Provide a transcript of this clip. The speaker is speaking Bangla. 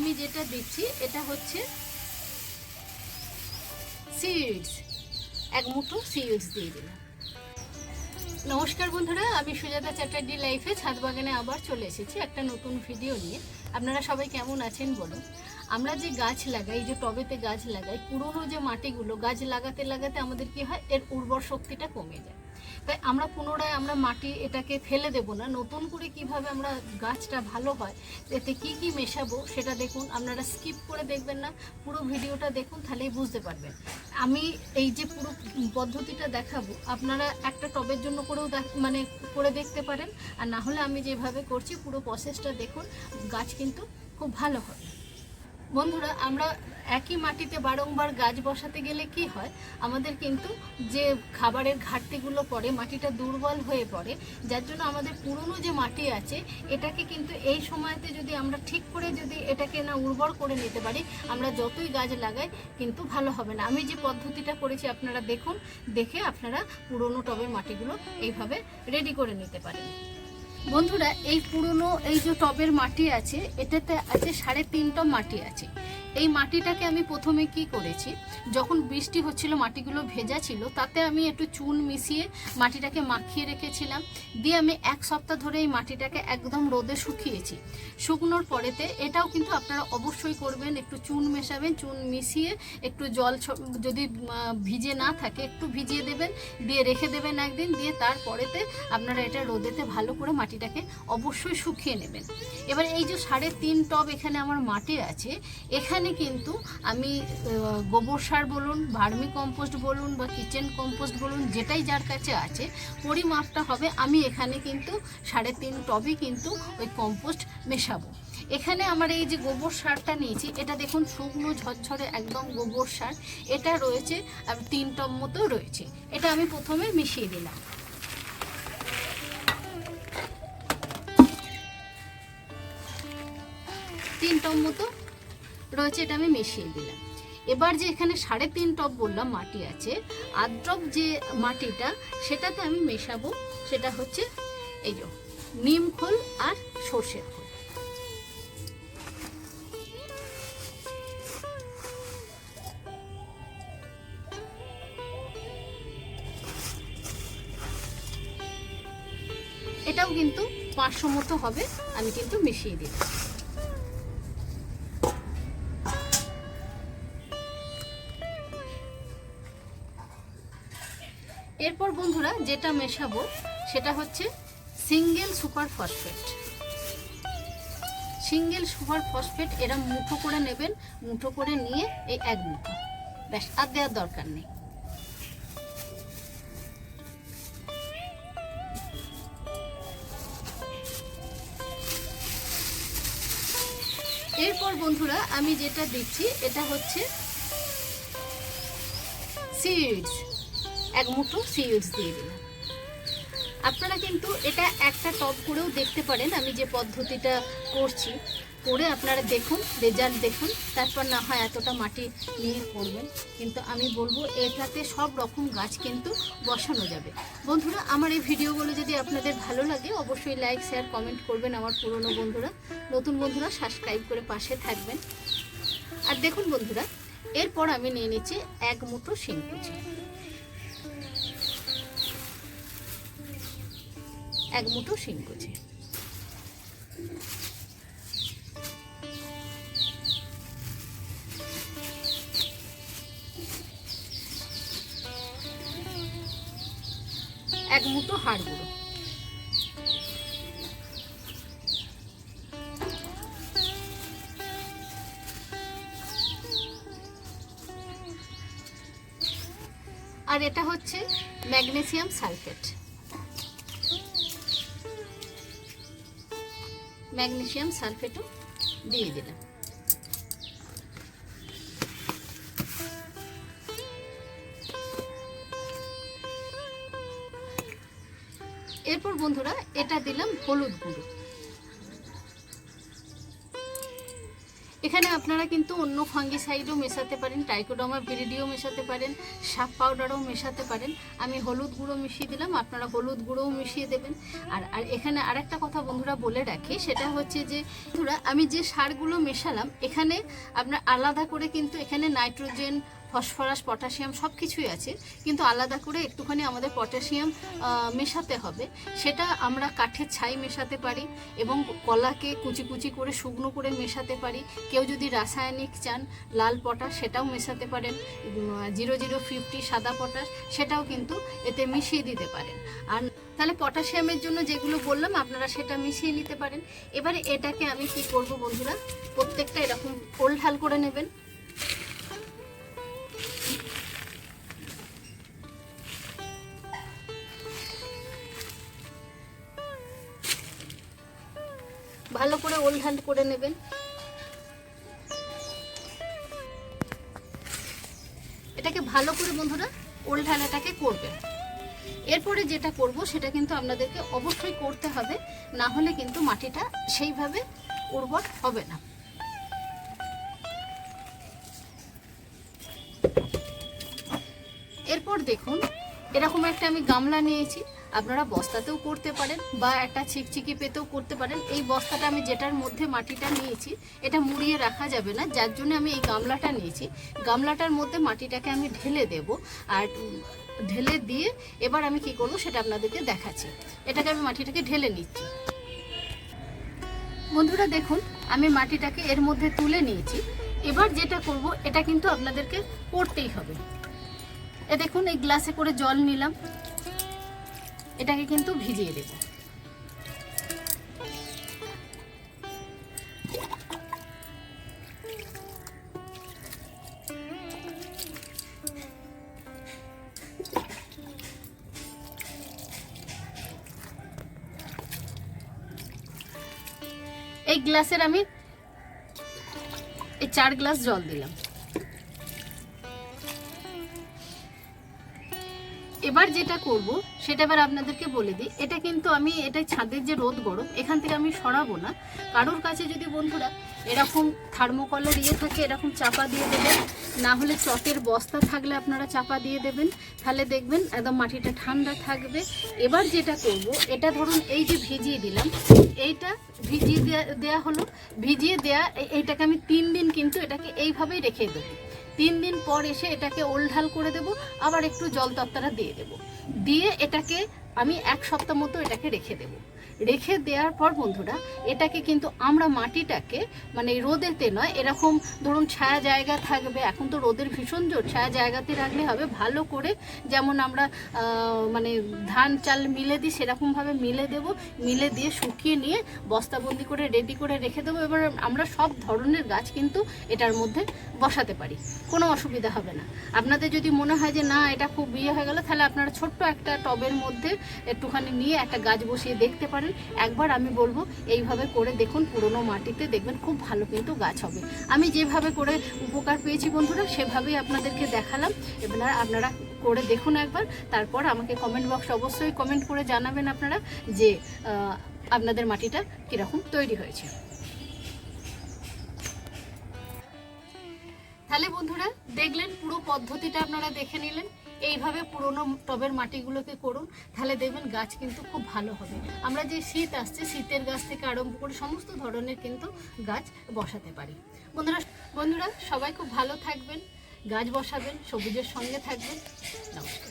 আমি যেটা দিচ্ছি, এটা হচ্ছে সিডস এক মুঠো সিডস দিয়ে দিলাম। নমস্কার বন্ধুরা, আমি সুজাতা চ্যাটার্জি লাইফে ছাদ বাগানে আবার চলে এসেছি একটা নতুন ভিডিও নিয়ে। আপনারা সবাই কেমন আছেন বলুন? আমরা যে গাছ লাগাই, যে টবেতে গাছ লাগাই, পুরনো যে মাটিগুলো, গাছ লাগাতে লাগাতে আমাদের কি হয়? এর উর্বর শক্তিটা কমে যায়। তাই আমরা পুনরায় আমরা মাটি এটাকে ফেলে দেব না। নতুন করে কীভাবে আমরা গাছটা ভালো হয়, এতে কি কি মেশাবো সেটা দেখুন, আপনারা স্কিপ করে দেখবেন না, পুরো ভিডিওটা দেখুন তাহলেই বুঝতে পারবেন। আমি এই যে পুরো পদ্ধতিটা দেখাবো, আপনারা একটা টবের জন্য করেও মানে করে দেখতে পারেন, আর না হলে আমি যেভাবে করছি পুরো প্রসেসটা দেখুন, গাছ কিন্তু খুব ভালো হবে বন্ধুরা, আমরা একই মাটিতে বারংবার গাছ বসাতে গেলে কি হয়? আমাদের কিন্তু যে খাবারের ঘাটতিগুলো পড়ে, মাটিটা দুর্বল হয়ে পড়ে, যার জন্য আমাদের পুরনো যে মাটি আছে, এটাকে কিন্তু এই সময়তে যদি আমরা ঠিক করে যদি এটাকে না উর্বর করে নিতে পারি, আমরা যতই গাছ লাগাই, কিন্তু ভালো হবে না। আমি যে পদ্ধতিটা করেছি, আপনারা দেখুন, দেখে আপনারা পুরনো টবের মাটিগুলো এইভাবে রেডি করে নিতে পারেন। বন্ধুরা, এই পুরনো, এই যে টবের মাটি আছে, এটাতে আছে সাড়ে তিন টব মাটি আছে। এই মাটিটাকে আমি প্রথমে কি করেছি? যখন বৃষ্টি হচ্ছিল, মাটিগুলো ভেজা ছিল, তাতে আমি একটু চুন মিশিয়ে মাটিটাকে মাখিয়ে রেখেছিলাম। দিয়ে আমি এক সপ্তাহ ধরে এই মাটিটাকে একদম রোদে শুকিয়েছি। শুকনোর পরেতে এটাও কিন্তু আপনারা অবশ্যই করবেন, একটু চুন মেশাবেন, চুন মিশিয়ে একটু জল যদি ভিজে না থাকে, একটু ভিজিয়ে দেবেন, দিয়ে রেখে দেবেন একদিন, দিয়ে তারপরেতে আপনারা এটা রোদেতে ভালো করে মাটিটাকে অবশ্যই শুকিয়ে নেবেন। এবার এই যে সাড়ে তিন টব এখানে আমার মাটি আছে, এখানে কিন্তু আমি গোবর সার বলুন, ভার্মি কম্পোস্ট বলুন বা কিচেন কম্পোস্ট বলুন, যেটাই যার কাছে আছে, পরিমাপটা হবে, আমি এখানে কিন্তু সাড়ে তিন টবে কিন্তু ওই কম্পোস্ট মেশাবো। এখানে আমার এই যে গোবর সারটা নিয়েছি, এটা দেখুন শুকনো, ঝরঝরে একদম গোবর সার, এটা রয়েছে, আর তিন টব মতো রয়েছে, এটা আমি প্রথমে মিশিয়ে দিলাম তিন টব মতো রয়েছে, এটা আমি মিশিয়ে দিলাম। এবার যে এখানে সাড়ে তিন টপ বললাম মাটি আছে, আট টব যে মাটিটা, সেটাতে আমি মেশাবো, সেটা হচ্ছে এই যে নিম খোল আর সর্ষের খোল। এটাও কিন্তু পাঁচশো মতো হবে, আমি কিন্তু মিশিয়ে দিলাম। এরপর বন্ধুরা যেটা মেশাবো সেটা হচ্ছে single super phosphate. Single super phosphate এরা মুঠো করে নেবেন, মুঠো করে নিয়ে এই এক মুঠো। ব্যাস, আর দেওয়ার দরকার নেই। এরপর বন্ধুরা আমি যেটা দিচ্ছি, এটা হচ্ছে সিডস এক মুঠো সিডস দিয়ে দিলাম। আপনারা কিন্তু এটা একটা টপ করেও দেখতে পারেন, আমি যে পদ্ধতিটা করছি। করে আপনারা দেখুন রেজাল্ট দেখুন, তারপর না হয় এতটা মাটি নিয়ে করবেন। কিন্তু আমি বলব, এটাতে সব রকম গাছ কিন্তু বসানো যাবে। বন্ধুরা, আমার এই ভিডিওগুলো যদি আপনাদের ভালো লাগে, অবশ্যই লাইক শেয়ার কমেন্ট করবেন আমার পুরনো বন্ধুরা। নতুন বন্ধুরা সাবস্ক্রাইব করে পাশে থাকবেন। আর দেখুন বন্ধুরা, এরপর আমি নিয়ে নিচ্ছি এক মুঠো শিংকুচি এক মুঠো শিংকুচি এক মুঠো হাড় গুঁড়ো। আর এটা হচ্ছে ম্যাগনেসিয়াম সালফেট। ম্যাগনেসিয়াম সালফেটও দিয়ে দিলাম। এরপর বন্ধুরা এটা দিলাম হলুদ গুঁড়ো। এখানে আপনারা কিন্তু অন্য ফাঙ্গিসাইডও মেশাতে পারেন টাইকোডামা বিরিডিও মেশাতে পারেন, সাপ পাউডারও মেশাতে পারেন। আমি হলুদ গুঁড়ো মিশিয়ে দিলাম, আপনারা হলুদ গুঁড়োও মিশিয়ে দেবেন। আর আর এখানে আরেকটা কথা বন্ধুরা বলে রাখি, সেটা হচ্ছে যে, বন্ধুরা, আমি যে সারগুলো মেশালাম, এখানে আপনার আলাদা করে কিন্তু এখানে নাইট্রোজেন ফসফরাস, পটাশিয়াম সব কিছুই আছে, কিন্তু আলাদা করে একটুখানি আমাদের পটাশিয়াম মেশাতে হবে। সেটা আমরা কাঠের ছাই মেশাতে পারি এবং কলাকে কুচি কুচি করে শুকনো করে মেশাতে পারি। কেউ যদি রাসায়নিক চান, লাল পটাশ সেটাও মেশাতে পারেন, জিরো জিরো ফিফটি সাদা পটাশ সেটাও কিন্তু এতে মিশিয়ে দিতে পারেন। আর তাহলে পটাশিয়ামের জন্য যেগুলো বললাম, আপনারা সেটা মিশিয়ে নিতে পারেন। এবারে এটাকে আমি কি করব বন্ধুরা? প্রত্যেকটা এরকম ওলঢাল করে নেবেন। ভালো করে ওলঢাল করে নেবেন। এটাকে ভালো করে বন্ধুরা ওলঢালাটাকে করবেন। এরপরে যেটা করব, সেটা কিন্তু আপনাদেরকে অবশ্যই করতে হবে, না হলে কিন্তু মাটিটা সেইভাবে উর্বর হবে না। এরপর দেখুন, এরকম একটা আমি গামলা নিয়েছি। আপনারা বস্তাতেও করতে পারেন বা একটা চিকচিকি পেতেও করতে পারেন। এই বস্তাটা আমি যেটার মধ্যে মাটিটা নিয়েছি, এটা মুড়িয়ে রাখা যাবে না। যার জন্য আমি এই গামলাটা নিয়েছি। গামলাটার মধ্যে মাটিটাকে আমি ঢেলে দেব আর ঢেলে দিয়ে এবার আমি কি করব সেটা আপনাদেরকে দেখাচ্ছি। এটাকে আমি মাটিটাকে ঢেলে নিচ্ছি। বন্ধুরা দেখুন, আমি মাটিটাকে এর মধ্যে তুলে নিয়েছি। এবার যেটা করব, এটা কিন্তু আপনাদেরকে করতেই হবে। এ দেখুন, এই গ্লাসে করে জল নিলাম। এটাকে কিন্তু ভিজিয়ে দেব। এই গ্লাসের আমি এই চার গ্লাস জল দিলাম। এবার যেটা করব, সেটা এবার আপনাদেরকে বলে দিই। এটা কিন্তু আমি এটা ছাদের যে রোদ গরম, এখান থেকে আমি সরাবো না। কারোর কাছে যদি বন্ধুরা এরকম থার্মোকলের ইয়ে থাকে, এরকম চাপা দিয়ে দেবেন, না হলে চটের বস্তা থাকলে আপনারা চাপা দিয়ে দেবেন। তাহলে দেখবেন একদম মাটিটা ঠান্ডা থাকবে। এবার যেটা করব, এটা ধরুন এই যে ভিজিয়ে দিলাম, এইটা ভিজিয়ে দেওয়া হলো। ভিজিয়ে দেয়া, এ- এইটাকে আমি তিন দিন কিন্তু এটাকে এইভাবেই রেখে দেবো। তিন দিন পর এসে এটাকে ওলঢাল করে দেব, আবার একটু জল তত্তারা দিয়ে দেব। দিয়ে এটাকে আমি এক সপ্তাহ মতো এটাকে রেখে দেব। রেখে দেওয়ার পর বন্ধুরা, এটাকে কিন্তু আমরা মাটিটাকে মানে রোদেতে নয়, এরকম ধরুন ছায়া জায়গা থাকবে, এখন তো রোদের ভীষণ জোর, ছায়া জায়গাতে রাখলে হবে ভালো করে যেমন আমরা মানে ধান চাল মিলে দিই, সেরকমভাবে মিলে দেব, মিলে দিয়ে শুকিয়ে নিয়ে বস্তাবন্দি করে রেডি করে রেখে দেবো, এবার আমরা সব ধরনের গাছ কিন্তু এটার মধ্যে বসাতে পারি, কোনো অসুবিধা হবে না। আপনাদের যদি মনে হয় যে না, এটা খুব বিয়ে হয়ে গেল, তাহলে আপনারা ছোট্ট একটা টবের মধ্যে একটুখানি নিয়ে একটা গাছ বসিয়ে দেখতে পারেন। একবার আমি বলব, এইভাবে করে দেখুন পুরনো মাটিতে দেখবেন খুব ভালো কিন্তু গাছ হবে। আমি যেভাবে করে উপকার পেয়েছি বন্ধুরা, সেভাবেই আপনাদেরকে দেখালাম। এবার আপনারা করে দেখুন একবার, তারপর আমাকে কমেন্ট বক্স অবশ্যই কমেন্ট করে জানাবেন আপনারা যে আপনাদের মাটিটা কীরকম তৈরি হয়েছে। তাহলে বন্ধুরা, দেখলেন পুরো পদ্ধতিটা আপনারা দেখে নিলেন। এইভাবে পুরোনো টবের মাটিগুলোকে করুন, তাহলে দেখবেন গাছ কিন্তু খুব ভালো হবে। আমরা যে শীত আসছে, শীতের গাছ থেকে আরম্ভ করে সমস্ত ধরনের কিন্তু গাছ বসাতে পারি। বন্ধুরা বন্ধুরা, সবাই খুব ভালো থাকবেন, গাছ বসাবেন, সবুজের সঙ্গে থাকবেন। নমস্কার।